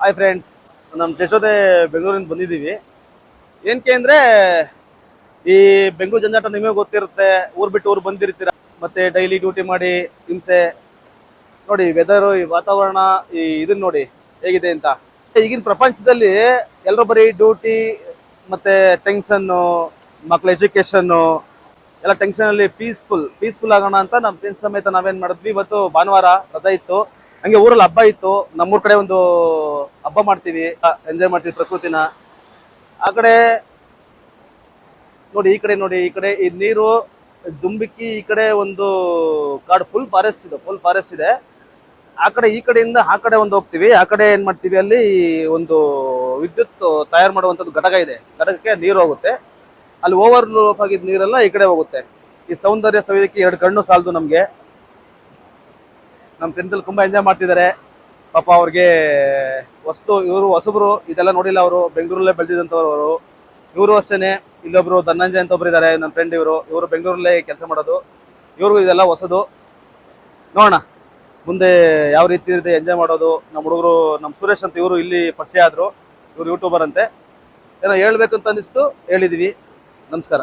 Hi friends ನಮ್ಮ ಜೊತೆ ಬೆಂಗಳೂರಿಂದ ಬಂದಿದ್ದೀವಿ. ಏನಕ್ಕೆ ಅಂದರೆ, ಈ ಬೆಂಗಳೂರು ಜಂಜಾಟ ನಿಮಗೆ ಗೊತ್ತಿರುತ್ತೆ. ಊರು ಬಿಟ್ಟು ಊರು ಬಂದಿರ್ತೀರ. ಮತ್ತೆ ಡೈಲಿ ಡ್ಯೂಟಿ ಮಾಡಿ, ಹಿಂಸೆ. ನೋಡಿ ವೆದರು ಈ ವಾತಾವರಣ, ಈ ಇದನ್ನ ನೋಡಿ ಹೇಗಿದೆ ಅಂತ. ಈಗಿನ ಪ್ರಪಂಚದಲ್ಲಿ ಎಲ್ಲರೂ ಬರೀ ಡ್ಯೂಟಿ ಮತ್ತೆ ಟೆನ್ಷನ್ನು ಮಕ್ಕಳ ಎಜುಕೇಷನ್ನು ಎಲ್ಲ ಟೆನ್ಷನಲ್ಲಿ ಪೀಸ್ಫುಲ್ ಪೀಸ್ಫುಲ್ ಆಗೋಣ ಅಂತ ನಮ್ಮ ಫ್ರೆಂಡ್ಸ್ ಸಮೇತ ನಾವೇನು ಮಾಡಿದ್ವಿ. ಇವತ್ತು ಭಾನುವಾರ ರಜಾ ಇತ್ತು. ಹಂಗೆ ಊರಲ್ಲಿ ಹಬ್ಬ ಇತ್ತು. ನಮ್ಮೂರ್ ಕಡೆ ಒಂದು ಹಬ್ಬ ಮಾಡ್ತೀವಿ. ಎಂಜಾಯ್ ಮಾಡ್ತೀವಿ ಪ್ರಕೃತಿನ. ಆ ಕಡೆ ನೋಡಿ, ಈ ಕಡೆ ನೋಡಿ, ಈ ಕಡೆ ಈ ನೀರು, ಜುಂಬಿಕ್ಕಿ, ಈ ಕಡೆ ಒಂದು ಕಾಡು ಫುಲ್ ಫಾರೆಸ್ಟ್ ಇದೆ ಫುಲ್ ಫಾರೆಸ್ಟ್ ಇದೆ. ಆ ಕಡೆ, ಈ ಕಡೆಯಿಂದ ಆ ಕಡೆ ಒಂದು ಹೋಗ್ತೀವಿ. ಆ ಕಡೆ ಏನ್ ಮಾಡ್ತೀವಿ ಅಲ್ಲಿ ಒಂದು ವಿದ್ಯುತ್ ತಯಾರು ಮಾಡುವಂತದ್ದು ಘಟಕ ಇದೆ. ಘಟಕಕ್ಕೆ ನೀರು ಹೋಗುತ್ತೆ. ಅಲ್ಲಿ ಓವರ್ ಆಗಿದ್ದ ನೀರೆಲ್ಲ ಈ ಕಡೆ ಹೋಗುತ್ತೆ. ಈ ಸೌಂದರ್ಯ ಸವಿಯಕ್ಕೆ ಎರಡು ಕಣ್ಣು ಸಾಲದು ನಮ್ಗೆ. ನಮ್ಮ ಟೆಂತಲ್ಲಿ ತುಂಬಾ ಎಂಜಾಯ್ ಮಾಡ್ತಿದ್ದಾರೆ. ಪಾಪ ಅವ್ರಿಗೆ ವಸ್ತು, ಇವರು ಹೊಸಬ್ರು, ಇದೆಲ್ಲ ನೋಡಿಲ್ಲ ಅವರು. ಬೆಂಗಳೂರಲ್ಲೇ ಬೆಳೆದಿದ್ದಂಥವ್ರವರು ಅವರು ಇವರು ಅಷ್ಟೇನೆ. ಇಲ್ಲೊಬ್ರು ಧನಂಜಯ ಅಂತ ಒಬ್ರು ಇದ್ದಾರೆ ನನ್ನ ಫ್ರೆಂಡ್ ಇವರು. ಇವರು ಬೆಂಗಳೂರಲ್ಲೇ ಕೆಲಸ ಮಾಡೋದು. ಇವ್ರಿಗೂ ಇದೆಲ್ಲ ಹೊಸದು. ನೋಡೋಣ. ಮುಂದೆ ಯಾವ ರೀತಿ ಇದೆ ಎಂಜಾಯ್ ಮಾಡೋದು. ನಮ್ಮ ಹುಡುಗರು, ನಮ್ಮ ಸುರೇಶ್ ಅಂತ ಇವರು ಇಲ್ಲಿ ಪರಿಚಯ ಆದರು. ಇವರು ಯೂಟ್ಯೂಬರ್ ಅಂತೆ. ಏನೋ ಹೇಳ್ಬೇಕು ಅಂತ ಅನ್ನಿಸ್ತು. ಹೇಳಿದೀವಿ. ನಮಸ್ಕಾರ.